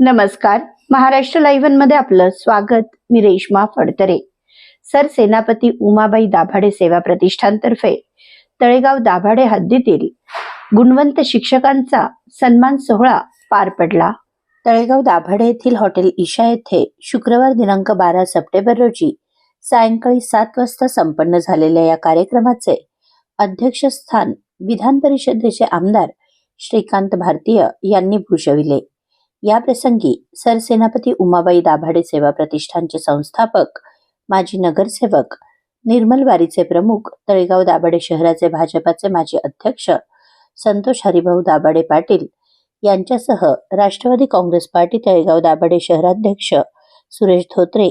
नमस्कार. महाराष्ट्र लाईव्हमध्ये आपलं स्वागत. मी रेश्मा फडतरे. सर सेनापती उमाबाई दाभाडे सेवा प्रतिष्ठानतर्फे तळेगाव दाभाडे हद्दीतील गुणवंत शिक्षकांचा सन्मान सोहळा पार पडला. तळेगाव दाभाडे येथील हॉटेल ईशा येथे शुक्रवार दिनांक बारा सप्टेंबर रोजी सायंकाळी सात वाजता संपन्न झालेल्या या कार्यक्रमाचे अध्यक्षस्थान विधान परिषदेचे आमदार श्रीकांत भारतीय यांनी भूषविले. या प्रसंगी सरसेनापती उमाबाई दाभाडे सेवा प्रतिष्ठानचे संस्थापक माजी नगरसेवक निर्मल वारीचे प्रमुख तळेगाव दाभाडे शहराचे भाजपाचे माजी अध्यक्ष संतोष हरिभाऊ दाभाडे पाटील यांच्यासह राष्ट्रवादी काँग्रेस पार्टी तळेगाव दाभाडे शहराध्यक्ष सुरेश धोत्रे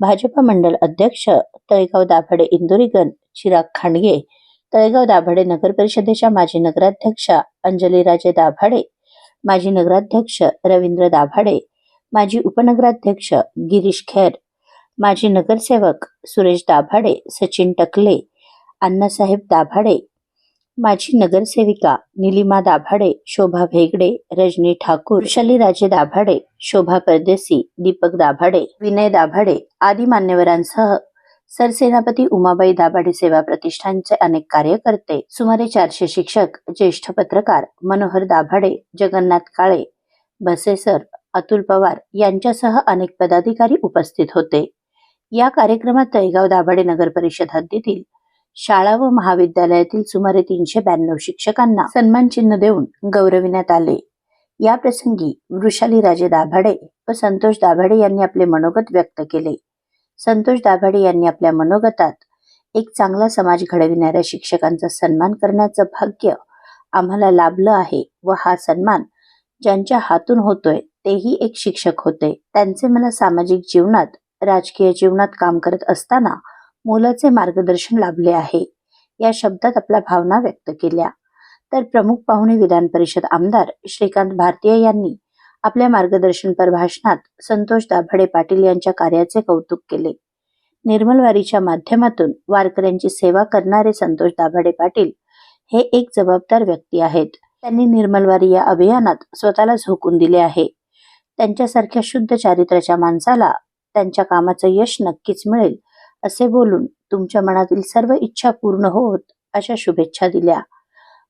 भाजपा मंडल अध्यक्ष तळेगाव दाभाडे इंदोरीगण चिराग खांडगे तळेगाव दाभाडे नगर परिषदेच्या माजी नगराध्यक्षा अंजली राजे दाभाडे माजी नगराध्यक्ष रवींद्र दाभाडे माजी उपनगराध्यक्ष गिरीश खेर माजी नगरसेवक सुरेश दाभाडे सचिन टकले अण्णासाहेब दाभाडे माजी नगरसेविका निलिमा दाभाडे शोभा भेगडे रजनी ठाकूर राजे दाभाडे शोभा परदेसी दीपक दाभाडे विनय दाभाडे आदी मान्यवरांसह सरसेनापती उमाबाई दाभाडे सेवा प्रतिष्ठानचे अनेक कार्यकर्ते सुमारे चारशे शिक्षक ज्येष्ठ पत्रकार मनोहर दाभाडे जगन्नाथ काळे बसेसर अतुल पवार यांच्यासह अनेक पदाधिकारी उपस्थित होते. या कार्यक्रमात तळेगाव दाभाडे नगर परिषद हद्दीतील शाळा व महाविद्यालयातील सुमारे तीनशे ब्याण्णव शिक्षकांना सन्मान चिन्ह देऊन गौरविण्यात आले. या प्रसंगी वृषाली राजे दाभाडे व संतोष दाभाडे यांनी आपले मनोगत व्यक्त केले. संतोष दाभाडे यांनी आपल्या मनोगतात एक चांगला समाज घडविणाऱ्या शिक्षकांचा सन्मान करण्याचं भाग्य आम्हाला लाभलं आहे व हा सन्मान ज्यांच्या हातून होतोय तेही एक शिक्षक होते. त्यांचे मला सामाजिक जीवनात राजकीय जीवनात काम करत असताना मोलाचे मार्गदर्शन लाभले आहे या शब्दात आपल्या भावना व्यक्त केल्या. तर प्रमुख पाहुणे विधान परिषद आमदार श्रीकांत भारतीय यांनी आपल्या मार्गदर्शनपर भाषणात संतोष दाभाडे पाटील यांच्या कार्याचे कौतुक केले. निर्मलवारीच्या माध्यमातून वारकऱ्यांची सेवा करणारे संतोष दाभाडे पाटील हे एक जबाबदार व्यक्ती आहेत. त्यांनी निर्मलवारी या अभियानात स्वतःला झोकून दिले आहे. त्यांच्यासारख्या शुद्ध चारित्र्याच्या माणसाला त्यांच्या कामाचं यश नक्कीच मिळेल असे बोलून तुमच्या मनातील सर्व इच्छा पूर्ण होत अशा शुभेच्छा दिल्या.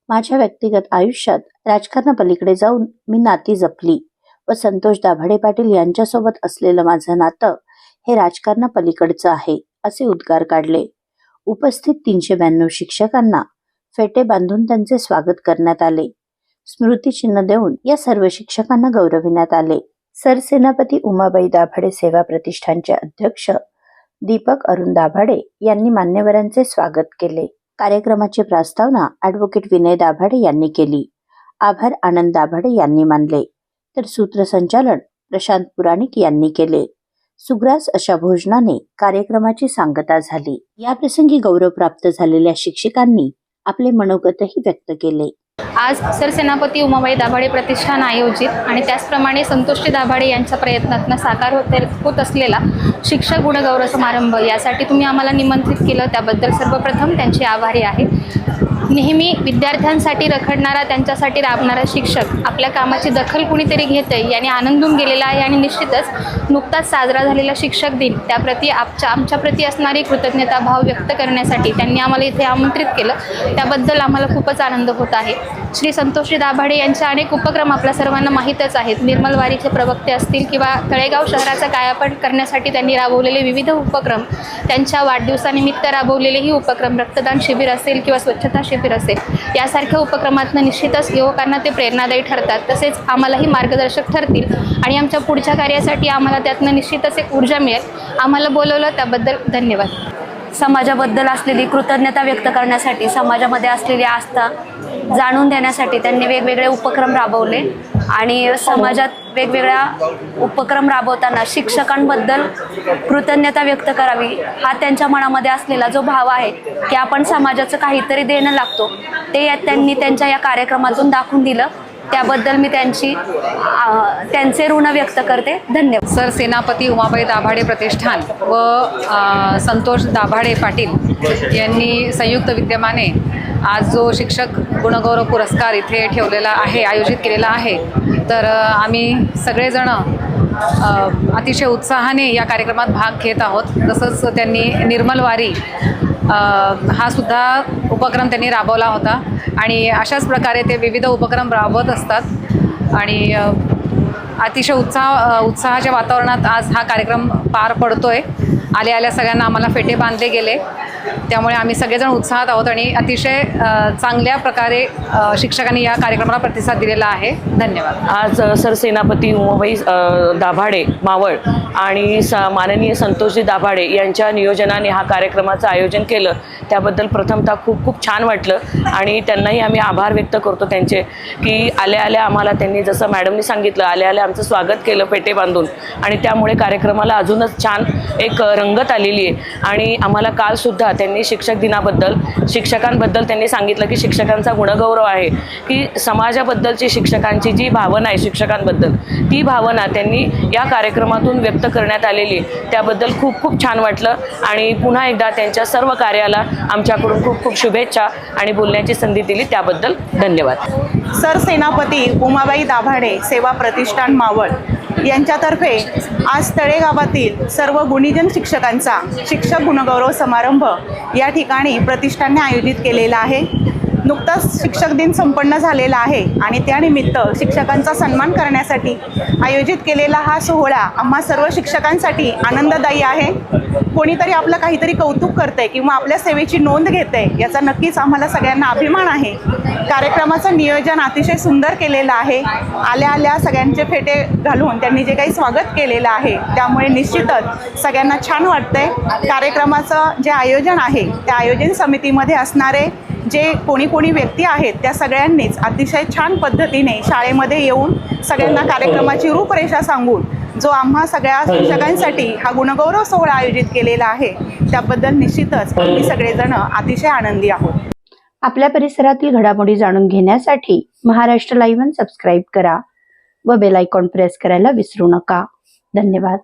माझ्या व्यक्तिगत आयुष्यात राजकारणापलीकडे जाऊन मी नाती जपली. व संतोष दाभाडे पाटील यांच्यासोबत असलेलं माझं नातं हे राजकारणापलीकडचं आहे असे उद्गार काढले. उपस्थित तीनशे ब्याण्णव शिक्षकांना फेटे बांधून त्यांचे स्वागत करण्यात आले. स्मृतिचिन्ह देऊन या सर्व शिक्षकांना गौरविण्यात आले. सरसेनापती उमाबाई दाभाडे सेवा प्रतिष्ठानचे अध्यक्ष दीपक अरुण दाभाडे यांनी मान्यवरांचे स्वागत केले. कार्यक्रमाची प्रस्तावना ॲडव्होकेट विनय दाभाडे यांनी केली. आभार आनंद दाभाडे यांनी मानले. तर सूत्रसंचालन प्रशांत पुराणिक यांनी केले. सुग्रास अशा भोजनाने कार्यक्रमाची सांगता झाली. या प्रसंगी गौरव प्राप्त झालेल्या शिक्षकांनी आपले मनोगतही व्यक्त केले. आज सरसेनापती उमाबाई दाभाडे प्रतिष्ठान आयोजित आणि त्याचप्रमाणे संतोषी दाभाडे यांच्या प्रयत्नातनं साकार होत होत असलेला शिक्षक गुणगौरव समारंभ यासाठी तुम्ही आम्हाला निमंत्रित केलं. त्याबद्दल सर्वप्रथम त्यांचे आभारी आहे. नेहमी विद्यार्थ्यांसाठी रखडणारा त्यांच्यासाठी राबणारा शिक्षक. आपल्या कामाची दखल कुणीतरी घेत आहे याने आनंदून गेलेला आहे आणि निश्चितच नुकताच साजरा झालेला शिक्षक दिन. त्याप्रती आमच्या आमच्याप्रती असणारी कृतज्ञता भाव व्यक्त करण्यासाठी त्यांनी आम्हाला इथे आमंत्रित केलं. त्याबद्दल आम्हाला खूपच आनंद होत आहे. श्री संतोषी दाभाडे यांचे अनेक उपक्रम आपल्या सर्वांना माहीतच आहेत. निर्मल वारीचे प्रवक्ते असतील किंवा तळेगाव शहराचा कायापट करण्यासाठी त्यांनी राबवलेले विविध उपक्रम त्यांच्या वाढदिवसानिमित्त राबवलेलेही उपक्रम रक्तदान शिबिर असेल किंवा स्वच्छता शिबिर असेल. यासारख्या उपक्रमातून निश्चितच युवकांना ते प्रेरणादायी ठरतात. तसेच आम्हालाही मार्गदर्शक ठरतील आणि आमच्या पुढच्या कार्यासाठी आम्हाला त्यातनं निश्चितच एक ऊर्जा मिळेल. आम्हाला बोलवलं त्याबद्दल धन्यवाद. समाजाबद्दल असलेली कृतज्ञता व्यक्त करण्यासाठी समाजामध्ये असलेली आस्था जाणून देण्यासाठी त्यांनी वेगवेगळे उपक्रम राबवले आणि समाजात वेगवेगळ्या उपक्रम राबवताना शिक्षकांबद्दल कृतज्ञता व्यक्त करावी हा त्यांच्या मनामध्ये असलेला जो भाव आहे की आपण समाजाचं काहीतरी देणं लागतो ते या- त्यांनी त्यांच्या या कार्यक्रमातून दाखवून दिलं. त्याबद्दल मी त्यांची त्यांचे ऋण व्यक्त करते. धन्यवाद. सर सेनापती उमाबाई दाभाडे प्रतिष्ठान व संतोष दाभाडे पाटील यांनी संयुक्त विद्यमाने आज जो शिक्षक गुणगौरव पुरस्कार इथे ठेवलेला आहे आयोजित केलेला आहे तर आम्ही सगळेजण अतिशय उत्साहाने या कार्यक्रमात भाग घेत आहोत. तसंच त्यांनी निर्मल वारी हा सुद्धा उपक्रम त्यांनी राबवला होता आणि अशाच प्रकारे ते विविध उपक्रम राबवत असतात. आणि अतिशय उत्साह उत्साहाच्या वातावरणात आज हा कार्यक्रम पार पडतो आहे आल्या आल्या सगळ्यांना आम्हाला फेटे बांधले गेले. त्यामुळे आम्ही सगळेजण उत्साहात आहोत आणि अतिशय चांगल्या प्रकारे शिक्षकांनी या कार्यक्रमाला प्रतिसाद दिलेला आहे. धन्यवाद. आज सरसेनापती उमाबाई दाभाडे मावळ आणि स माननीय संतोषजी दाभाडे यांच्या नियोजनाने हा कार्यक्रमाचं आयोजन केलं. त्याबद्दल प्रथमतः खूप खूप छान वाटलं आणि त्यांनाही आम्ही आभार व्यक्त करतो त्यांचे की आल्या आल्या आम्हाला त्यांनी जसं मॅडमनी सांगितलं आल्या आल्या आमचं स्वागत केलं पेटे बांधून आणि त्यामुळे कार्यक्रमाला अजूनच छान एक रंगत आलेली आहे. आणि आम्हाला कालसुद्धा त्यांनी शिक्षक दिनाबद्दल शिक्षकांबद्दल त्यांनी सांगितलं की शिक्षकांचा गुणगौरव आहे की समाजाबद्दलची शिक्षकांची जी भावना आहे शिक्षकांबद्दल ती भावना त्यांनी या कार्यक्रमातून व्यक्त करण्यात आलेली त्याबद्दल खूप खूप छान वाटलं आणि पुन्हा एकदा त्यांच्या सर्व कार्याला आमच्याकडून खूप खूप शुभेच्छा आणि बोलण्याची संधी दिली. त्याबद्दल धन्यवाद. सरसेनापती उमाबाई दाभाडे सेवा प्रतिष्ठान मावळ. यांच्यातर्फे आज तळेगावातील सर्व गुणीजन शिक्षकांचा शिक्षक गुणगौरव समारंभ या ठिकाणी प्रतिष्ठानने आयोजित केलेला आहे. नुकताच शिक्षक दिन संपन्न झालेला आहे आणि त्यानिमित्त शिक्षकांचा सन्मान करण्यासाठी आयोजित केलेला हा सोहळा आम्हा सर्व शिक्षकांसाठी आनंददायी आहे. कोणीतरी आपलं काहीतरी कौतुक करतंय किंवा आपल्या सेवेची नोंद घेते याचा नक्कीच आम्हाला सगळ्यांना अभिमान आहे. कार्यक्रमाचं नियोजन अतिशय सुंदर केलेलं आहे. आल्या आल्या सगळ्यांचे फेटे घालून त्यांनी जे काही स्वागत केलेलं आहे त्यामुळे निश्चितच सगळ्यांना छान वाटतंय. कार्यक्रमाचं जे आयोजन आहे त्या आयोजन समितीमध्ये असणारे जे कोणी कोणी व्यक्ती आहेत त्या सगळ्यांनीच अतिशय छान पद्धतीने शाळेमध्ये येऊन सगळ्यांना कार्यक्रमाची रूपरेषा सांगून जो आम्हा सगळ्या शिक्षकांसाठी हा गुणगौरव सोहळा आयोजित केलेला आहे त्याबद्दल निश्चितच आम्ही सगळेजण अतिशय आनंदी आहोत. आपल्या परिसरातील घडामोडी जाणून घेण्यासाठी महाराष्ट्र लाईव्ह सबस्क्राईब करा व बेल आयकॉन प्रेस करायला विसरू नका. धन्यवाद.